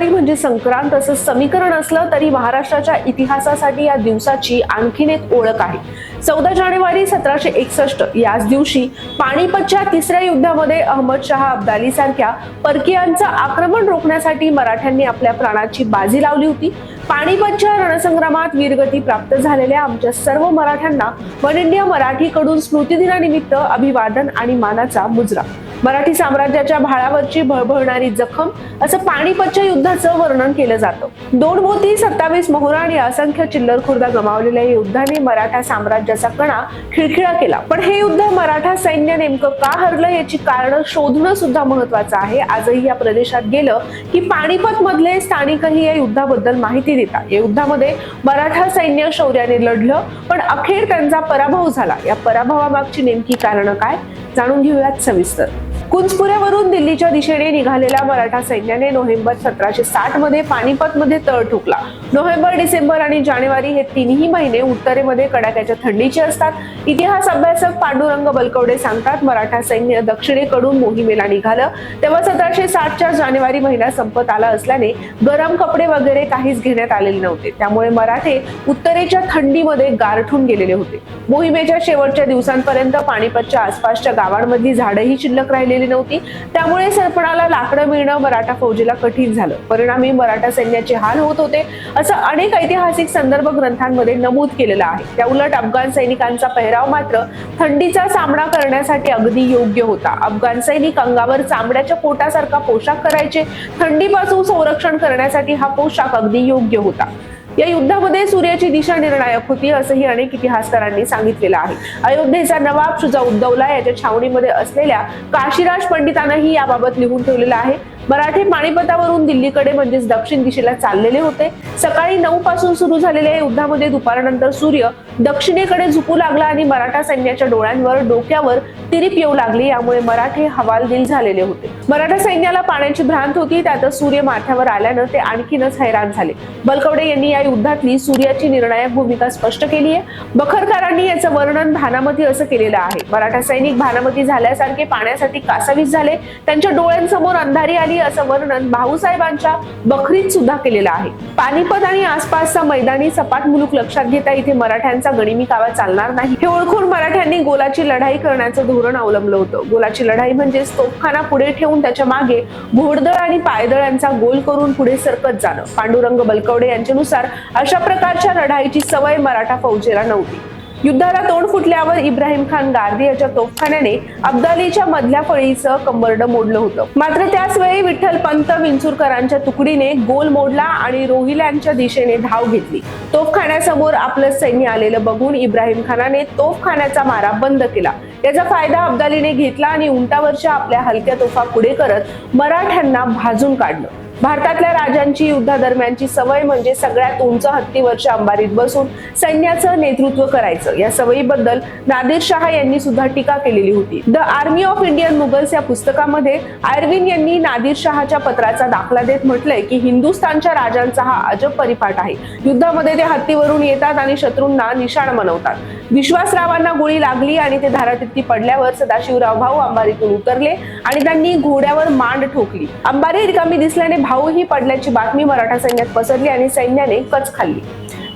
जानेवारी म्हणजे संक्रांत असं समीकरण असलं तरी महाराष्ट्राच्या इतिहासासाठी या दिवसाची आणखीन एक ओळख आहे. चौदा जानेवारी सतराशे एकसष्ट याच दिवशी पाणीपतच्या तिसऱ्या युद्धामध्ये अहमद शहा अब्दाली सारख्या परकीयांचं आक्रमण रोखण्यासाठी मराठ्यांनी आपल्या प्राणाची बाजी लावली होती. पाणीपतच्या रणसंग्रामात वीरगती प्राप्त झालेल्या आमच्या सर्व मराठ्यांना वन इंडिया मराठीकडून स्मृतिदिनानिमित्त अभिवादन आणि मानाचा मुजरा. मराठी साम्राज्याच्या भाळावरची भळभळणारी जखम असं पाणीपतच्या युद्धाचं वर्णन केलं जातं. दोन मोती सत्तावीस मोहरा आणि असंख्य चिल्लर खुर्दा गमावलेल्या या युद्धाने मराठा साम्राज्याचा कणा खिळखिळा केला. पण हे युद्ध मराठा सैन्य नेमकं का हरलं याची कारण शोधणं सुद्धा महत्वाचं आहे. आजही या प्रदेशात गेलं की पाणीपत मधले स्थानिकही या युद्धाबद्दल माहिती देतात. या युद्धामध्ये मराठा सैन्य शौर्याने लढलं पण अखेर त्यांचा पराभव झाला. या पराभवामागची नेमकी कारणं काय? जाणून घेऊयात सविस्तर. कुंजपुऱ्यावरून दिल्लीच्या दिशेने निघालेल्या मराठा सैन्याने नोव्हेंबर सतराशे साठमध्ये पानिपत मध्ये तळ ठोकला. नोव्हेंबर डिसेंबर आणि जानेवारी हे तिन्ही महिने उत्तरेमध्ये कडाक्याच्या थंडीचे असतात. इतिहास अभ्यासक पांडुरंग बलकवडे सांगतात मराठा सैन्य दक्षिणेकडून मोहिमेला निघालं. तेव्हा सतराशे साठच्या जानेवारी महिना संपत आला असल्याने गरम कपडे वगैरे काहीच घेण्यात आलेले नव्हते. त्यामुळे मराठे उत्तरेच्या थंडीमध्ये गारठून गेलेले होते. मोहिमेच्या शेवटच्या दिवसांपर्यंत पाणीपतच्या आसपासच्या गावांमधली झाडंही शिल्लक राहिलेली नव्हती. त्यामुळे सरपणाला लाकडं मिळणं मराठा फौजेला कठीण झालं. परिणामी मराठा सैन्याचे हाल होत होते असं अनेक ऐतिहासिक संदर्भ ग्रंथांमध्ये नमूद केलेलं आहे. त्या उलट अफगाण सैनिकांचा पेहराव मात्र थंडीचा सामना करण्यासाठी अगदी योग्य होता. अफगाण सैनिक अंगावर चामड्याच्या पोटासारखा पोशाख करायचे थंडीपासून संरक्षण करण्यासाठी हा पोशाख अगदी योग्य होता. या युद्धामध्ये सूर्याची दिशा निर्णायक होती असंही अनेक इतिहासकारांनी सांगितलेलं आहे. अयोध्येचा नवाब शुजा उद्दौला याच्या छावणीमध्ये असलेल्या काशीराज पंडितांनाही याबाबत लिहून ठेवलेलं आहे. मराठे पाणीपतावरून दिल्लीकडे म्हणजेच दक्षिण दिशेला चाललेले होते. सकाळी नऊ पासून सुरू झालेल्या युद्धामध्ये दुपारनंतर सूर्य दक्षिणेकडे झुकू लागला आणि मराठा सैन्याच्या डोळ्यांवर डोक्यावर तिरीप येऊ लागली. यामुळे मराठे हवालदिल झालेले होते. मराठा सैन्याला पाण्याची भ्रांत होती. त्यातच सूर्य माथ्यावर आल्यानं ते आणखीनच हैराण झाले. बलकवडे यांनी या युद्धातली सूर्याची निर्णायक भूमिका स्पष्ट केली आहे. बखरकारांनी याचं वर्णन भानामती असं केलेलं आहे. मराठा सैनिक भानामती झाल्यासारखे पाण्यासाठी कासावीस झाले. त्यांच्या डोळ्यांसमोर अंधारी आली असं वर्णन भाऊसाहेबांच्या बखरीत सुद्धा केलेलं आहे. पानिपत आणि आसपासचा मैदानी सपाट मुलूक लक्षात घेता इथे मराठ्यांचा गणिमी कावा चालणार नाही. हे ओळखून मराठ्यांनी गोलाची लढाई करण्याचं धोरण अवलंबलं होतं. गोलाची लढाई म्हणजे तोफखाना पुढे ठेवून त्याच्यामागे घोडदळ आणि पायदळ यांचा गोल करून पुढे सरकत जाणं. पांडुरंग बलकवडे यांच्यानुसार अशा प्रकारच्या लढाईची सवय मराठा फौजेला नव्हती. युद्धाला तोंड फुटल्यावर इब्राहिम खान गार्दी याच्या तोफखान्याने अब्दालीच्या मधल्या फळीचं कंबरड मोडलं होतं. मात्र त्याच वेळी विठ्ठल पंत विंचुरकरांच्या तुकडीने गोल मोडला आणि रोहिल्यांच्या दिशेने धाव घेतली. तोफखान्यासमोर आपलं सैन्य आलेलं बघून इब्राहिम खानाने तोफखान्याचा मारा बंद केला. याचा फायदा अब्दालीने घेतला आणि उंटावरच्या आपल्या हलक्या तोफा पुढे करत मराठ्यांना भाजून काढलं. भारतातल्या राजांची युद्धादरम्यानची सवय म्हणजे सगळ्यात उंच हत्तीवरच्या अंबारीत बसून सैन्याचं नेतृत्व करायचं. या सवयीबद्दल नादिर शहा यांनी सुद्धा टीका केलेली होती. The army of Indian Mughals या पुस्तकामध्ये आयर्विन यांनी नादिर शहाच्या पत्राचा दाखला देत म्हटलंय की हिंदुस्थानच्या राजांचा हा अजब परिपाठ आहे. युद्धामध्ये ते हत्तीवरून येतात आणि शत्रूंना निशाण बनवतात विश्वासरावांना गोळी लागली आणि ते धारातित्ती पडल्यावर सदाशिवराव भाऊ अंबारीतून उतरले आणि त्यांनी घोड्यावर मांड ठोकली. अंबारी रिकामी दिसल्याने भाऊही पडल्याची बातमी मराठा सैन्यात पसरली आणि सैन्याने कच खाल्ली.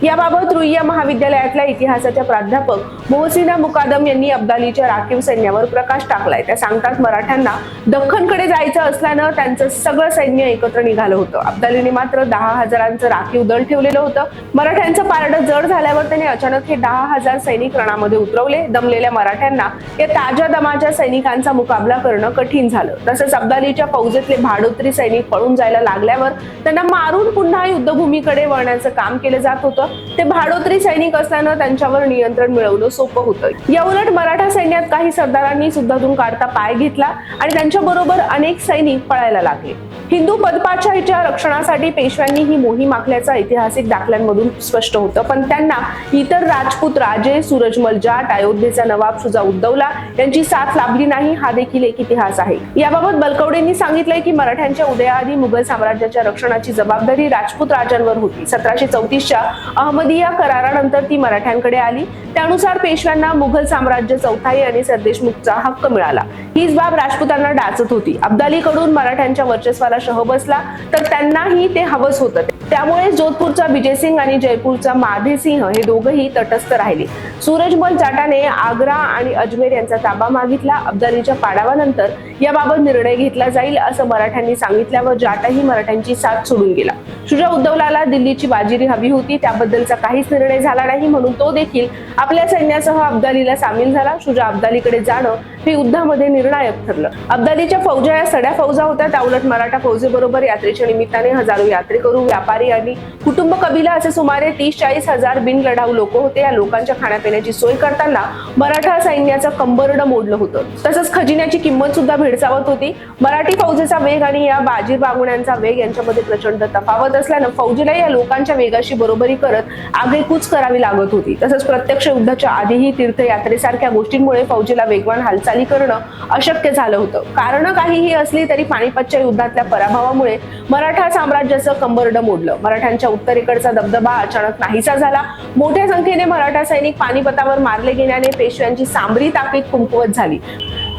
याबाबत रुईया महाविद्यालयातल्या इतिहासाच्या प्राध्यापक मोहसिना मुकादम यांनी अब्दालीच्या राखीव सैन्यावर प्रकाश टाकलाय. त्या सांगतात मराठ्यांना दख्खनकडे जायचं असल्यानं त्यांचं सगळं सैन्य एकत्र निघालं होतं. अब्दालीने मात्र दहा हजारांचं राखीव दल ठेवलेलं होतं. मराठ्यांचं पारडं जड झाल्यावर त्याने अचानक हे दहा हजार सैनिक रणामध्ये उतरवले. दमलेल्या मराठ्यांना या ताज्या दमाच्या सैनिकांचा मुकाबला करणं कठीण झालं. तसंच अब्दालीच्या फौजेतले भाडोत्री सैनिक पळून जायला लागल्यावर त्यांना मारून पुन्हा युद्धभूमीकडे वळण्याचं काम केलं जात होतं. ते भाडोत्री सैनिक असल्यानं त्यांच्यावर नियंत्रण मिळवणं सोपं होतं. या उलट मराठा सैन्यात काही सरदारांनी सुद्धातून काढता पाय घेतला आणि त्यांच्या बरोबर अनेक सैनिक पळायला लागले. हिंदू पदपाच्या रक्षणासाठी पेशव्यांनी ही मोहीम आखल्याचा ऐतिहासिक दाखल्यांमधून स्पष्ट होतं. पण त्यांना इतर राजपूत राजे सूरजमल जाट अयोध्येचा नवाब सुजा उद्धवला यांची साथ लाभली नाही हा देखील एक इतिहास आहे. याबाबत बलकवडेंनी सांगितलंय की मराठ्यांच्या उदयाआधी मुघल साम्राज्याच्या रक्षणाची जबाबदारी राजपूत राजांवर होती. सतराशे चौतीसच्या अहमदिया करारानंतर ती मराठ्यांकडे आली. त्यानुसार पेशव्यांना मुघल साम्राज्य चौथाई आणि सरदेशमुखचा हक्क मिळाला. हीच बाब राजपुतांना डाचत होती. अब्दालीकडून मराठ्यांच्या वर्चस्वाला शह बसला तर त्यांनाही ते हवस होतं. त्यामुळे जोधपूरचा विजयसिंग आणि जयपूरचा माधेसिंह हे दोघंही तटस्थ राहिले. सूरजमल जाटाने आग्रा आणि अजमेर यांचा ताबा मागितला. अब्दालीच्या पाडावानंतर याबाबत निर्णय घेतला जाईल असं मराठ्यांनी सांगितल्यावर जाटाही मराठ्यांची साथ सोडून गेला. शुजा उद्धवलाला दिल्लीची बाजिरी हवी होती. त्याबद्दलचा काहीच निर्णय झाला नाही म्हणून तो देखील आपल्या सैन्यासह अब्दालीला सामील झाला. शुजा अब्दालीकडे जाणं हे युद्धामध्ये निर्णायक ठरलं. अब्दालीच्या फौजा या सड्या फौजा होत्या. त्याउलट मराठा फौजेबरोबर यात्रेच्या निमित्ताने हजारो यात्रेकरू व्यापारी आणि कुटुंब कबिला असे सुमारे तीस चाळीस हजार बिनलढाऊ लोक होते. या लोकांच्या खाण्यापिण्याची सोय करताना मराठा सैन्याचं कंबरड मोडलं होतं. तसंच खजिन्याची किंमत सुद्धा भेडसावत होती. मराठी फौजेचा वेग आणि या बाजी बागुण्यांचा वेग यांच्यामध्ये प्रचंड तफावत असल्यानं फौजीला या लोकांच्या वेगाशी बरोबरी करत आगेकूच करावी लागत होती. तसंच प्रत्यक्ष युद्धाच्या आधीही तीर्थयात्रेसारख्या गोष्टींमुळे फौजीला वेगवान हालचाली करणं अशक्य झालं होतं. कारण काहीही असली तरी पाणीपतच्या युद्धातल्या पराभवामुळे मराठा साम्राज्याचं कंबरड मोडलं. मराठ्यांच्या उत्तरेकडचा दबदबा अचानक नाहीसा झाला. मोठ्या संख्येने मराठा सैनिक पानिपतावर मारले गेल्याने पेशव्यांची सांबरी ताकीद कुंकवत झाली.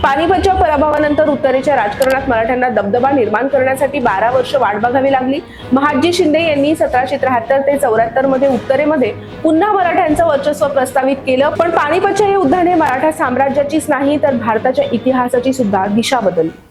पानिपतच्या पराभवानंतर उत्तरेच्या राजकारणात मराठ्यांना दबदबा निर्माण करण्यासाठी बारा वर्ष वाट बघावी लागली. महादजी शिंदे यांनी सतराशे त्र्याहत्तर ते चौऱ्याहत्तरमध्ये उत्तरेमध्ये पुन्हा मराठ्यांचं वर्चस्व प्रस्तावित केलं. पण पानिपतच्या हे युद्धाने मराठा साम्राज्याचीच नाही तर भारताच्या इतिहासाची सुद्धा दिशा बदलली.